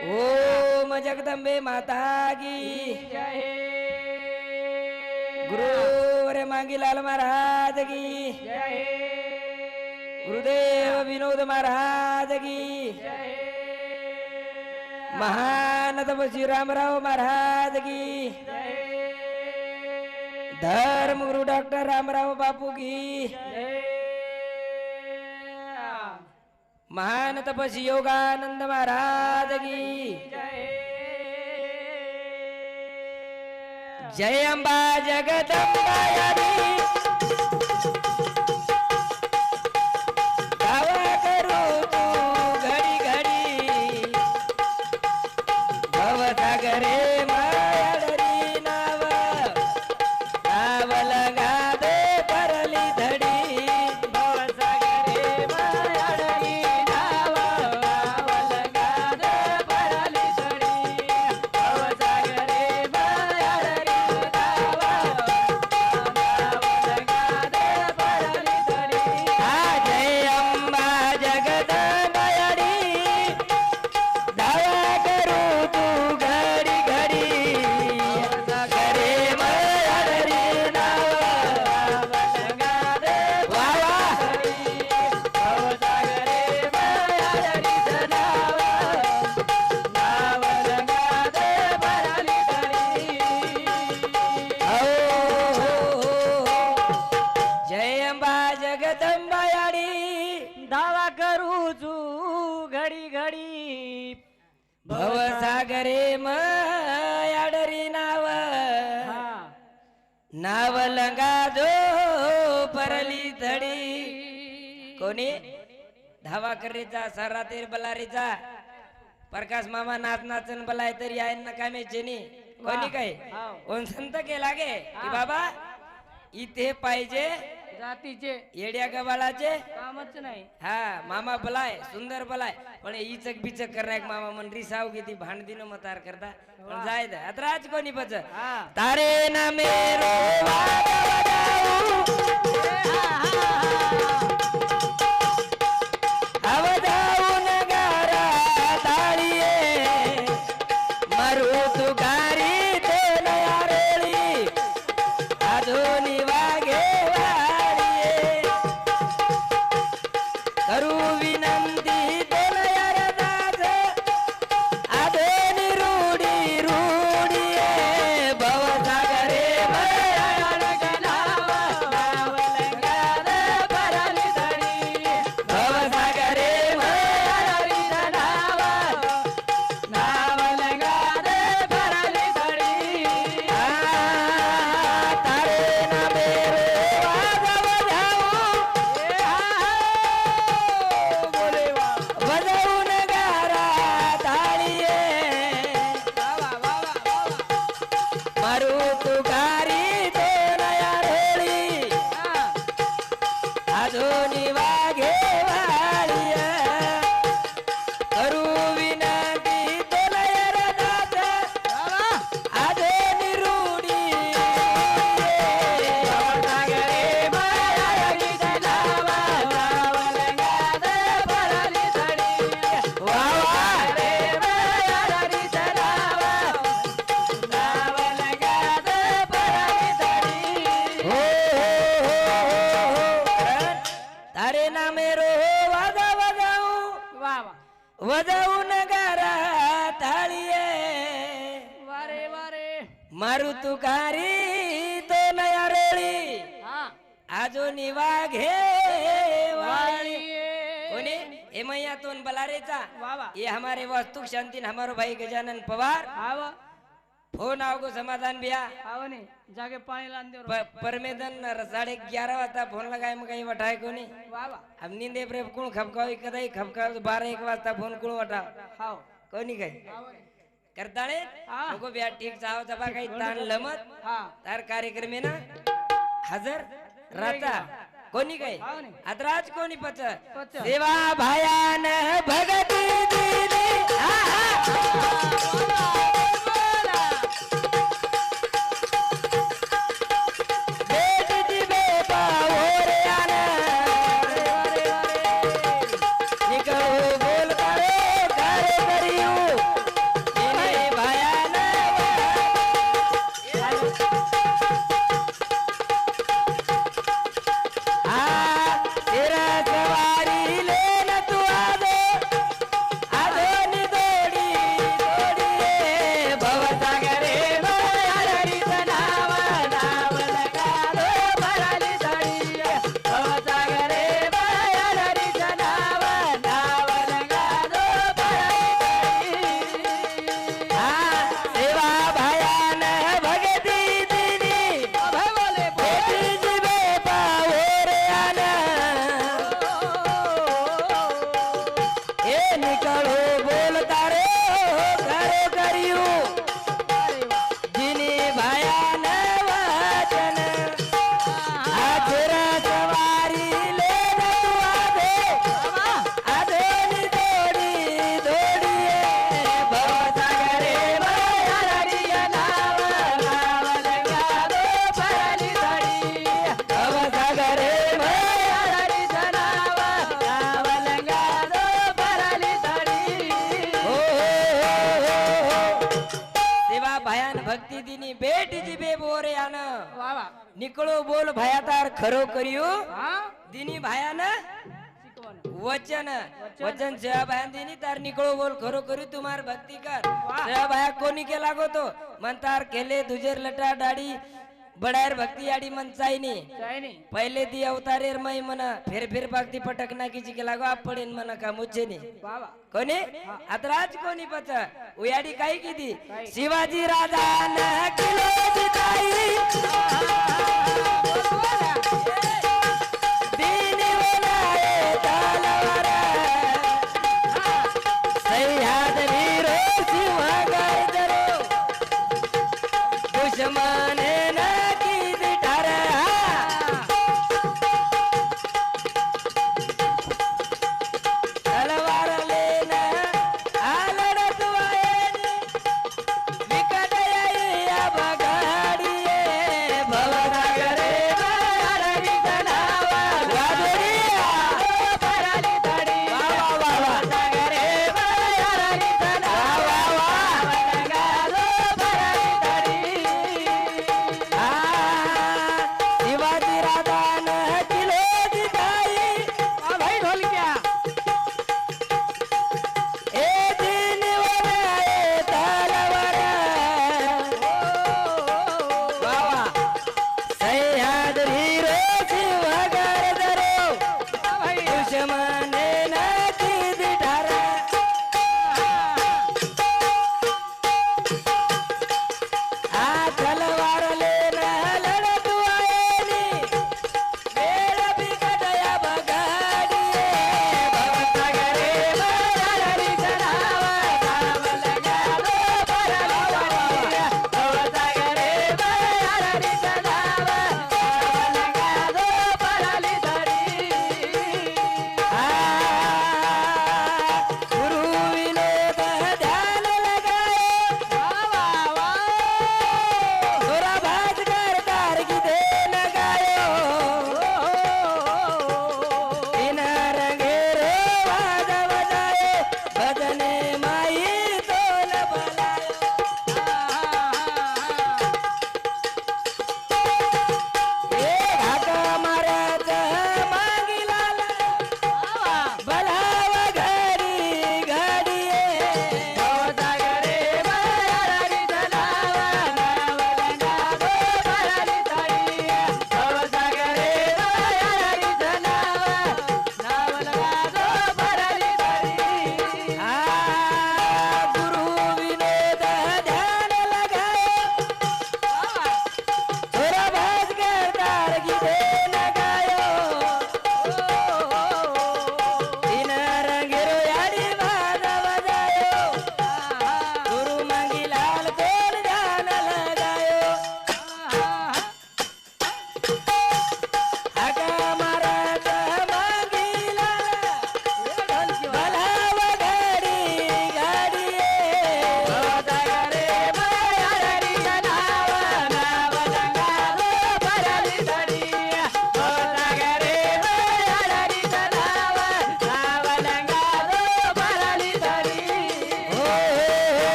ओम जगदंबे माता की जय गुरुवर मांगीलाल महाराज की जय गुरुदेव विनोद महाराज की महान तपस्वी रामराव महाराज की धर्मगुरु डॉक्टर रामराव बापू की महान तपसी योगानंद महाराज की। जय अंबा जगदंबा धावा करीचा सरातीर बलारीचा. प्रकाश मामा नाच नाचन बलाय तरी आहे ना कामेचे नी कोणी काय? हाव. कोण संत केला गे? की बाबा इथे पाहिजे जातीचे. येड्या गबाळाचे कामच नाही. हा मामा बलाय सुंदर बलाय. पण हे इचक बिचक करणार मामा म्हण रिसाव किती भांडदिनो मतार करता. पण जाय आता राज कोणी पच हा. तारे ना मेरो अजून तुकारी तो नया रेळी. हा. आजो निवाघे वाळी. कोणी? हे बलारेचा. ये हमारे वास्तुक शांतीन हमारो भाई गजानन पवार. आव. फोन आओ समाधान ने जागे पाणी लावून दे रो. प- परमेदन साढ़े ग्यारह वाजता फोन लगाए मग काही वठाय कोणी? अब नींदे प्रेम कुण खपकाव कदाई खपकाव बारा एक वाजता फोन कुण हाव. कोणी ने. करताळे. नको ब्या ठीक जाव तबा काही ताण लमत. तार कार्यक्रम ना हजर राहता. कोणी काय? हाव ने. आता राज कोणी पच पच. सेवा भायान भगती दिली. निकळो बोल भयातार खरो करियो. दिनी भायान वचन. वचन. जया भाया दिनी तार निकळो बोल खरो करू तुम्हार भक्ती कर. जया भाया कोणी केला गो तो? म्हणतार केले दुजेर लटा डाडी. बडायर भक्ती आडी मन चायनी. पहिले दी अवतारेर मई मन फिर फिर भक्ती पटक ना किची केला गो आप पडेन मन का मुचेनी कोणी आतराज कोणी पच उयाडी काही किती? शिवाजी राजा न केलो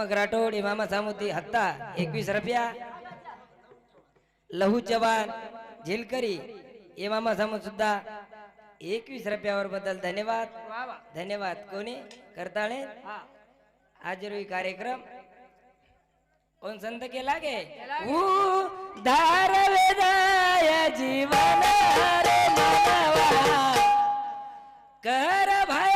मोहम्मद राठोड इमामा सामुद्दी हत्ता एकवीस रफिया लहू चव्हाण झिलकरी इमामा सामूद सुद्धा एकवीस रफियावर बद्दल धन्यवाद. धन्यवाद. कोणी? करताळे? आजरूही कार्यक्रम. कोण संत केला गे? धारवे जीवन कर भाई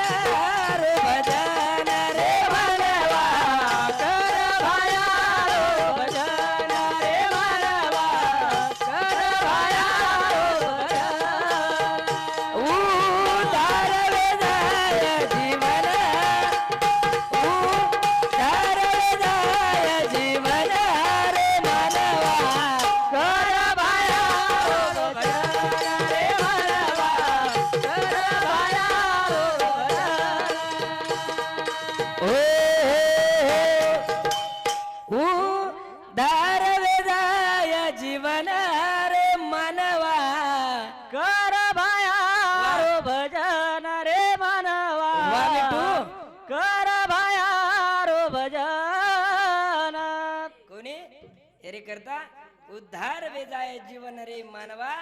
उद्धार वेजाय जीवन रे मानवा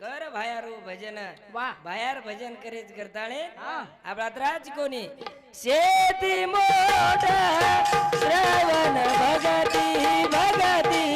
कर भायारू भजन. वा. बाहेर भजन करेच करताळे. आपला त्राच कोणी? शेती मोठ श्रवण भगती भगती.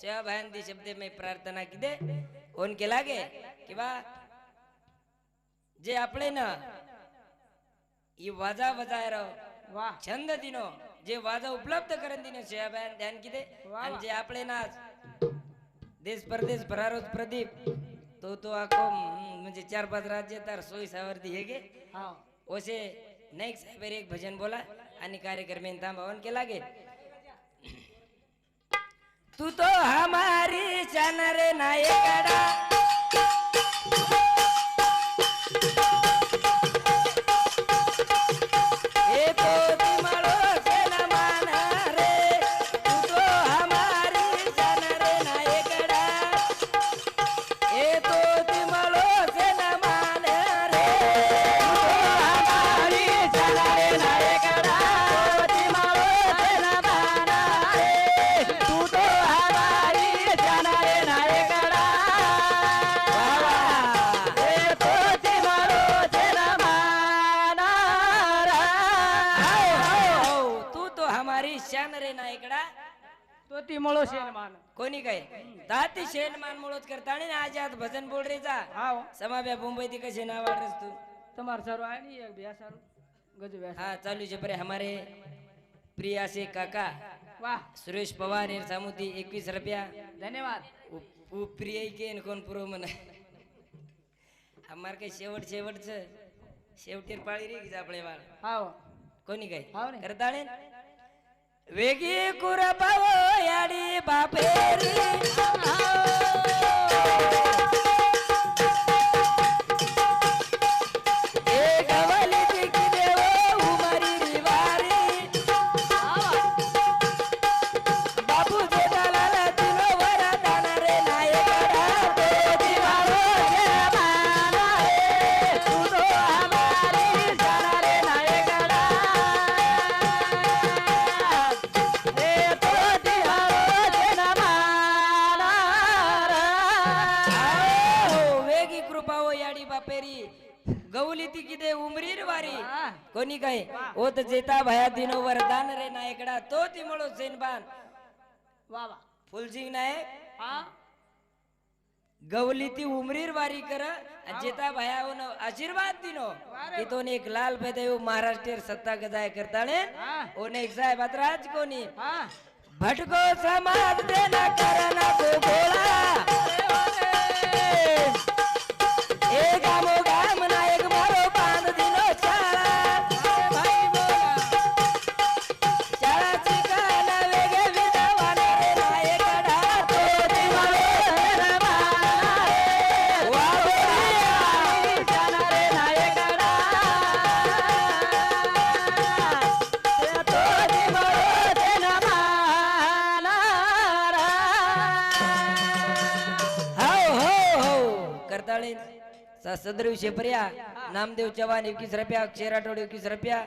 करताळे शिवा भायंती शब्दे मी प्रार्थना किदे कोण केला गे किंवा जे आपले ना ही वाजा वजाय छंद दिनो जे वाजा उपलब्ध करून दिनो शेयाबान ध्यान किदे. जे आपले नाच देश परदेश भरारोज प्रदीप तो तो आखो म्हणजे चार पाच राज्य तर सोयी सावरती हे गे। ओसे नेक साहेब एक भजन बोला आणि कार्यक्रम थांबावन केला गे तू तो हमारी जान रे ती शेण शेनमान कोणी काय? ताती शेनमान मुळच करता आणि आज आज भजन बोलरेचा हा हो. समाभ्या मुंबई ती कशी नाव वाटस तू? तुम्हाला सर्व आहे नी एक ब्या सारू. गज हा चालू जे बरे हमारे प्रिया से काका. वा. सुरेश पवार सामुती एकवीस रुपया. धन्यवाद. प्रिय केन कोण पुरो म्हण. हमार काही शेवट शेवटच. शेवटी पाळी रे आपले बाळ. हा हो. कोणी काय? हो करता वेगी कुरपावो याडी बापेरी। कोणी काय ओत जेता भया दिनो वरदान रे नायकडा तो ती तिमळो सेनबान वावा फुलसिंग नायक गवली ती उमरीर वारी कर जेता भयावन आशीर्वाद दिनो. तिथून एक लाल पेदेव महाराष्ट्र सत्ता गजाय करताने ओने एक साहेब राज कोणी? भटको समाज देना झेपऱ्या नामदेव चव्हाण एकवीस रुपया अक्षय राठोड एकवीस रुपया.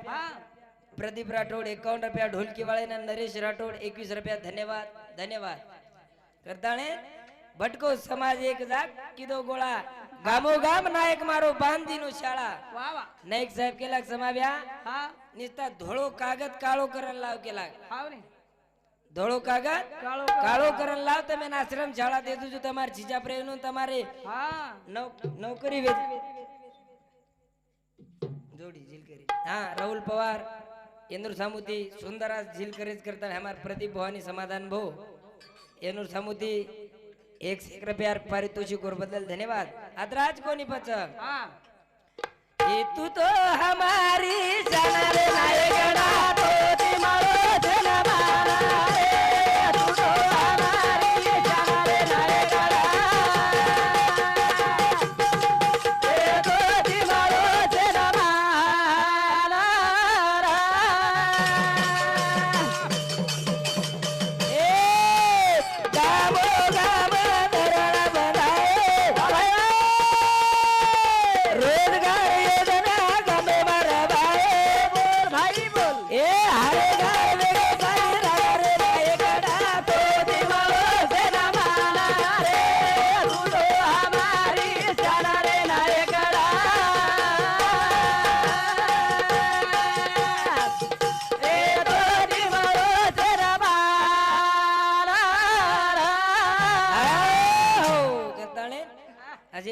प्रदीप राठोड एकावन्न रुपया ढोलकी वाळेना नरेश राठोड एकवीस रुपया धन्यवाद धन्यवाद. करताने भटको समाज एक जाग किदो गोळा. गामोगाम नायक मारो बांधी बांधीनो शाळा. नायक साहेब केला समाव्या. निस्ता धोळो कागद काळो करण लाव केला धोळो कागद काळो करण लाव. तर मी શાળા शाळा देतो तुम्हाला જીજા પ્રેમ નું તમારે નોકરી झिलकरी हा राहुल पवार इंदूर सामुती सुंदराज झिलकरीज करता हमार प्रदीप भवानी समाधान भो इंदूर सामुती एक एक रुपया पारितोषी और बदल धन्यवाद. अदराज कोनी पचक तू तो हमारी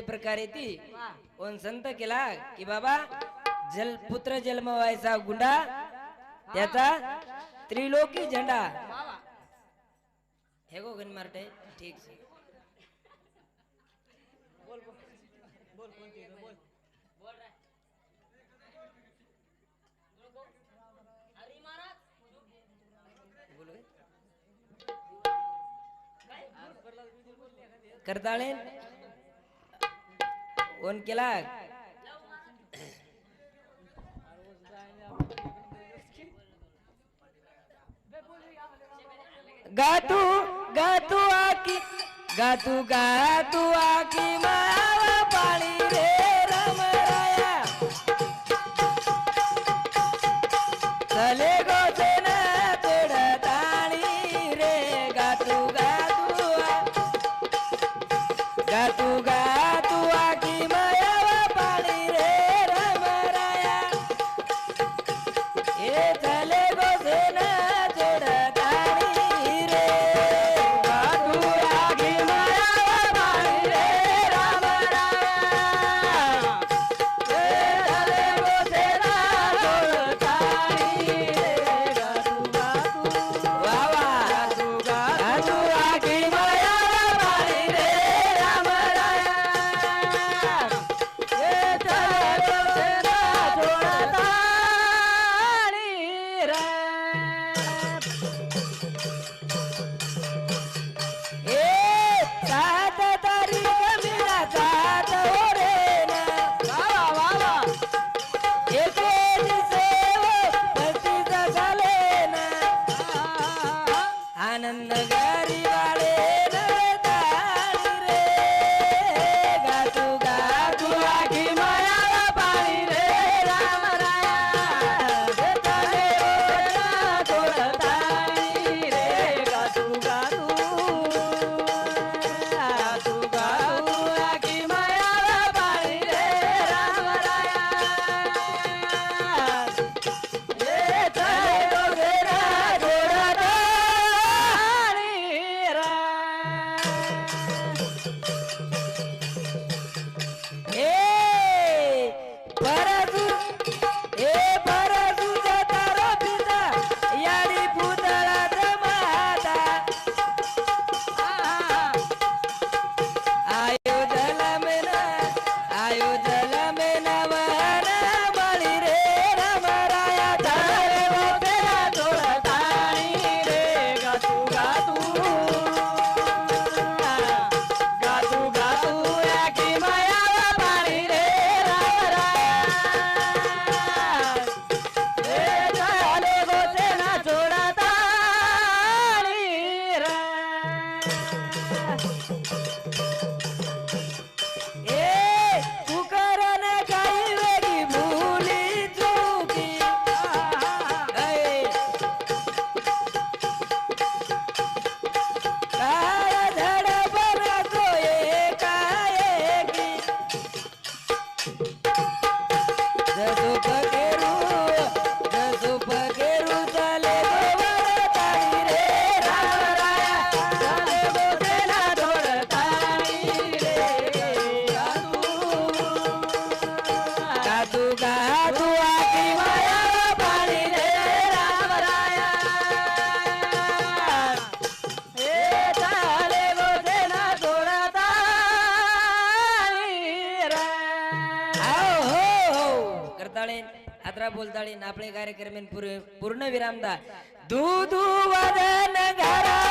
अशा प्रकारे ती कोण संत केला की बाबा जल पुत्र जन्मवायचा गुंडा त्याचा त्रिलोकी झेंडा. हे गो गण मारटे ठीक. बोल ओन केला. गातू गातू आकी गातू गातू आकी मावा पाणी रे रमराया. चले बोलताळीन आपले कार्यक्रमेन पूर्ण विरामदा दूधू वदन घरा